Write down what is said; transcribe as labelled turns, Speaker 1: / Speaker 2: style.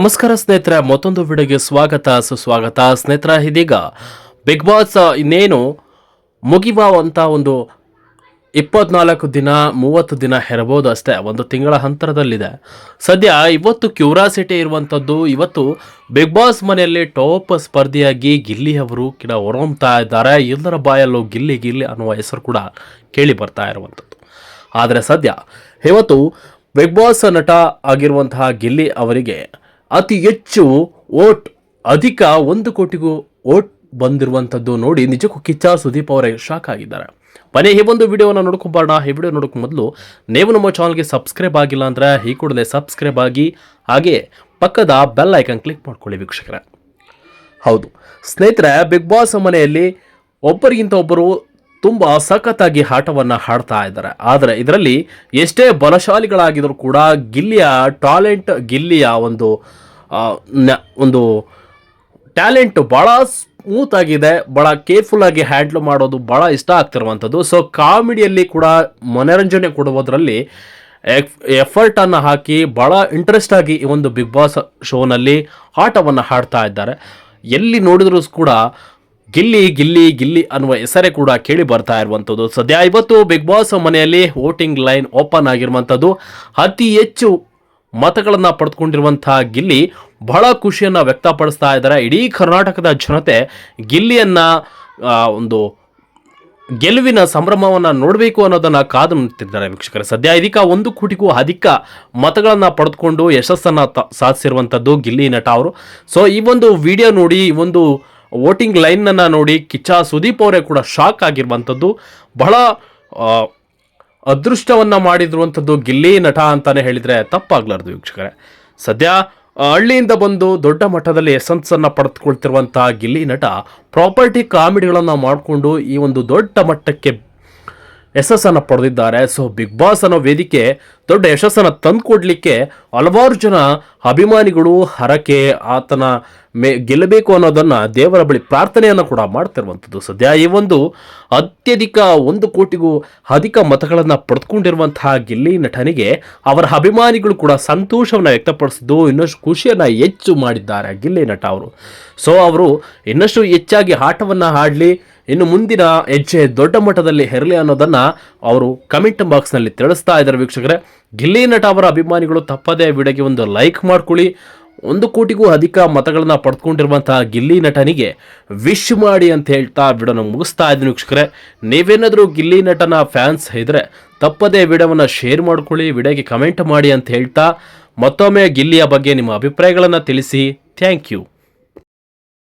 Speaker 1: ನಮಸ್ಕಾರ ಸ್ನೇಹಿತರೆ, ಮತ್ತೊಂದು ವಿಡಿಯೋಗೆ ಸ್ವಾಗತ, ಸುಸ್ವಾಗತ. ಸ್ನೇಹಿತರ, ಇದೀಗ ಬಿಗ್ ಬಾಸ್ ಇನ್ನೇನು ಮುಗಿಯುವಂಥ ಒಂದು ಇಪ್ಪತ್ನಾಲ್ಕು ದಿನ, ಮೂವತ್ತು ದಿನ ಇರಬಹುದು ಅಷ್ಟೇ, ಒಂದು ತಿಂಗಳ ಹಂತರದಲ್ಲಿದೆ ಸದ್ಯ ಇವತ್ತು ಕ್ಯೂರಾಸಿಟಿ ಇರುವಂಥದ್ದು ಇವತ್ತು ಬಿಗ್ ಬಾಸ್ ಮನೆಯಲ್ಲಿ ಟಾಪ್ ಸ್ಪರ್ಧಿಯಾಗಿ ಗಿಲ್ಲಿ ಅವರು ಕಿಡ ಹೊರಹೊಮ್ತಾ ಇದ್ದಾರೆ, ಎಲ್ಲರ ಬಾಯಲ್ಲೂ ಗಿಲ್ಲಿ ಗಿಲ್ಲಿ ಅನ್ನುವ ಹೆಸರು ಕೂಡ ಕೇಳಿ ಬರ್ತಾ ಇರುವಂಥದ್ದು ಆದರೆ ಸದ್ಯ, ಇವತ್ತು ಬಿಗ್ ಬಾಸ್ ನಟ ಆಗಿರುವಂತಹ ಗಿಲ್ಲಿ ಅವರಿಗೆ ಅತಿ ಹೆಚ್ಚು ಓಟ್ ಅಧಿಕ ಒಂದು ಕೋಟಿಗೂ ಓಟ್ ಬಂದಿರುವಂಥದ್ದು ನೋಡಿ ನಿಜಕ್ಕೂ ಕಿಚ್ಚ ಸುದೀಪ್ ಅವರೇ ಶಾಕ್ ಆಗಿದ್ದಾರೆ. ಬನ್ನಿ ಈ ಒಂದು ವಿಡಿಯೋನ ನೋಡ್ಕೊಂಬಾರ್ಣ ಈ ವಿಡಿಯೋ ನೋಡೋಕೆ ಮೊದಲು ನೀವು ನಮ್ಮ ಚಾನಲ್ಗೆ ಸಬ್ಸ್ಕ್ರೈಬ್ ಆಗಿಲ್ಲ ಅಂದರೆ ಈ ಕೂಡಲೇ ಸಬ್ಸ್ಕ್ರೈಬ್ ಆಗಿ, ಹಾಗೆ ಪಕ್ಕದ ಬೆಲ್ ಐಕನ್ ಕ್ಲಿಕ್ ಮಾಡ್ಕೊಳ್ಳಿ ವೀಕ್ಷಕರೇ. ಹೌದು. ಸ್ನೇಹಿತರೆ, ಬಿಗ್ ಬಾಸ್ ಮನೆಯಲ್ಲಿ ಒಬ್ಬರಿಗಿಂತ ಒಬ್ಬರು ತುಂಬ ಸಖತ್ತಾಗಿ ಆಟವನ್ನು ಹಾಡ್ತಾ ಇದ್ದಾರೆ. ಆದರೆ ಇದರಲ್ಲಿ ಎಷ್ಟೇ ಬಲಶಾಲಿಗಳಾಗಿದ್ರು ಕೂಡ ಗಿಲ್ಲಿಯ ಟಾಲೆಂಟ್ ಗಿಲ್ಲಿಯ ಒಂದು ಒಂದು ಟ್ಯಾಲೆಂಟ್ ಭಾಳ ಸ್ಮೂತ್ ಆಗಿದೆ ಭಾಳ ಕೇರ್ಫುಲ್ ಆಗಿ ಹ್ಯಾಂಡ್ಲ್ ಮಾಡೋದು ಭಾಳ ಇಷ್ಟ ಆಗ್ತಿರುವಂಥದ್ದು. ಸೊ ಕಾಮಿಡಿಯಲ್ಲಿ ಕೂಡ ಮನೋರಂಜನೆ ಕೊಡುವುದರಲ್ಲಿ ಎಫರ್ಟನ್ನು ಹಾಕಿ ಭಾಳ ಇಂಟ್ರೆಸ್ಟ್ ಆಗಿ ಈ ಒಂದು ಬಿಗ್ ಬಾಸ್ ಶೋನಲ್ಲಿ ಆಟವನ್ನು ಹಾಡ್ತಾ ಇದ್ದಾರೆ. ಎಲ್ಲಿ ನೋಡಿದರೂ ಕೂಡ ಗಿಲ್ಲಿ ಗಿಲ್ಲಿ ಗಿಲ್ಲಿ ಅನ್ನುವ ಹೆಸರೇ ಕೂಡ ಕೇಳಿ ಬರ್ತಾ ಇರುವಂಥದ್ದು. ಸದ್ಯ ಇವತ್ತು ಬಿಗ್ ಬಾಸ್ ಮನೆಯಲ್ಲಿ ವೋಟಿಂಗ್ ಲೈನ್ ಓಪನ್ ಆಗಿರುವಂಥದ್ದು. ಅತಿ ಹೆಚ್ಚು ಮತಗಳನ್ನು ಪಡೆದುಕೊಂಡಿರುವಂತಹ ಗಿಲ್ಲಿ ಬಹಳ ಖುಷಿಯನ್ನು ವ್ಯಕ್ತಪಡಿಸ್ತಾ ಇದ್ದಾರೆ. ಇಡೀ ಕರ್ನಾಟಕದ ಜನತೆ ಗಿಲ್ಲಿಯನ್ನ ಒಂದು ಗೆಲುವಿನ ಸಂಭ್ರಮವನ್ನು ನೋಡಬೇಕು ಅನ್ನೋದನ್ನ ಕಾದು ನಿಂತಿದ್ದಾರೆ ವೀಕ್ಷಕರೇ. ಸದ್ಯ ಇದೀಗ ಒಂದು ಕೋಟಿಗೂ ಅಧಿಕ ಮತಗಳನ್ನು ಪಡೆದುಕೊಂಡು ಯಶಸ್ಸನ್ನು ಸಾಧಿಸಿರುವಂಥದ್ದು ಗಿಲ್ಲಿ ನಟ ಅವರು. ಸೊ ಈ ಒಂದು ವಿಡಿಯೋ ನೋಡಿ, ಈ ಒಂದು ವೋಟಿಂಗ್ ಲೈನನ್ನು ನೋಡಿ ಕಿಚ್ಚ ಸುದೀಪ್ ಅವರೇ ಕೂಡ ಶಾಕ್ ಆಗಿರುವಂಥದ್ದು. ಬಹಳ ಅದೃಷ್ಟವನ್ನು ಮಾಡಿರುವಂಥದ್ದು ಗಿಲ್ಲಿ ನಟ ಅಂತಾನೆ ಹೇಳಿದ್ರೆ ತಪ್ಪಾಗ್ಲಾರ್ದು ವೀಕ್ಷಕರೇ. ಸದ್ಯ ಹಳ್ಳಿಯಿಂದ ಬಂದು ದೊಡ್ಡ ಮಟ್ಟದಲ್ಲಿ ಎಸೆನ್ಸನ್ನು ಪಡೆದುಕೊಳ್ತಿರುವಂತಹ ಗಿಲ್ಲಿ ನಟ ಪ್ರಾಪರ್ಟಿ ಕಾಮಿಡಿಗಳನ್ನು ಮಾಡಿಕೊಂಡು ಈ ಒಂದು ದೊಡ್ಡ ಮಟ್ಟಕ್ಕೆ ಯಶಸ್ಸನ್ನು ಪಡೆದಿದ್ದಾರೆ. ಸೊ ಬಿಗ್ ಬಾಸ್ ಅನ್ನೋ ವೇದಿಕೆ ದೊಡ್ಡ ಯಶಸ್ಸನ್ನು ತಂದುಕೊಡ್ಲಿಕ್ಕೆ ಹಲವಾರು ಜನ ಅಭಿಮಾನಿಗಳು ಹರಕೆ, ಆತನ ಮೇ ಗೆಲ್ಲಬೇಕು ಅನ್ನೋದನ್ನ ದೇವರ ಬಳಿ ಪ್ರಾರ್ಥನೆಯನ್ನು ಕೂಡ ಮಾಡ್ತಿರುವಂಥದ್ದು. ಸದ್ಯ ಈ ಒಂದು ಅತ್ಯಧಿಕ ಒಂದು ಕೋಟಿಗೂ ಅಧಿಕ ಮತಗಳನ್ನು ಪಡೆದುಕೊಂಡಿರುವಂತಹ ಗಿಲ್ಲಿ ನಟನಿಗೆ ಅವರ ಅಭಿಮಾನಿಗಳು ಕೂಡ ಸಂತೋಷವನ್ನು ವ್ಯಕ್ತಪಡಿಸಿದ್ದು, ಇನ್ನಷ್ಟು ಖುಷಿಯನ್ನು ಹೆಚ್ಚು ಮಾಡಿದ್ದಾರೆ ಗಿಲ್ಲಿ ನಟ ಅವರು. ಸೊ ಅವರು ಇನ್ನಷ್ಟು ಹೆಚ್ಚಾಗಿ ಆಟವನ್ನು ಆಡಲಿ ಇನ್ನು ಮುಂದಿನ ಹೆಜ್ಜೆ ದೊಡ್ಡ ಮಟ್ಟದಲ್ಲಿ ಹೆರಲಿ ಅನ್ನೋದನ್ನ ಅವರು ಕಮೆಂಟ್ ಬಾಕ್ಸ್ನಲ್ಲಿ ತಿಳಿಸ್ತಾ ಇದ್ದಾರೆ ವೀಕ್ಷಕರೇ. ಗಿಲ್ಲಿ ನಟ ಅವರ ಅಭಿಮಾನಿಗಳು ತಪ್ಪದೇ ವಿಡಿಯೋಗೆ ಒಂದು ಲೈಕ್ ಮಾಡ್ಕೊಳ್ಳಿ. ಒಂದು ಕೋಟಿಗೂ ಅಧಿಕ ಮತಗಳನ್ನು ಪಡೆದುಕೊಂಡಿರುವಂತಹ ಗಿಲ್ಲಿ ನಟನಿಗೆ ವಿಶ್ ಮಾಡಿ ಅಂತ ಹೇಳ್ತಾ ವಿಡಿಯೋನ ಮುಗಿಸ್ತಾ ಇದ್ದೀನಿ ವೀಕ್ಷಕರೇ. ನೀವೇನಾದರೂ ಗಿಲ್ಲಿ ನಟನ ಫ್ಯಾನ್ಸ್ ಇದ್ದರೆ ತಪ್ಪದೇ ವಿಡಿಯೋವನ್ನು ಶೇರ್ ಮಾಡ್ಕೊಳ್ಳಿ ವಿಡಿಯೋಗೆ ಕಮೆಂಟ್ ಮಾಡಿ ಅಂತ ಹೇಳ್ತಾ ಮತ್ತೊಮ್ಮೆ ಗಿಲ್ಲಿಯ ಬಗ್ಗೆ ನಿಮ್ಮ ಅಭಿಪ್ರಾಯಗಳನ್ನು ತಿಳಿಸಿ. Thank you.